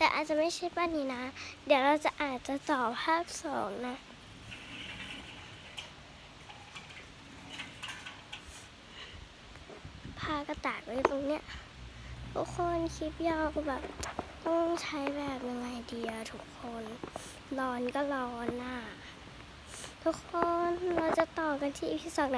แต่อาจจะไม่ใช่ป้านนี้นะ เดี๋ยวเราจะอาจจะต่อภาคสองนะ พากระตากไว้ตรงเนี้ย ทุกคนคลิปยาวก็แบบต้องใช้แบบยังไงดีอะทุกคนร้อนก็ร้อนน่ะทุกคนเราจะต่อกันที่อีพีสองนะ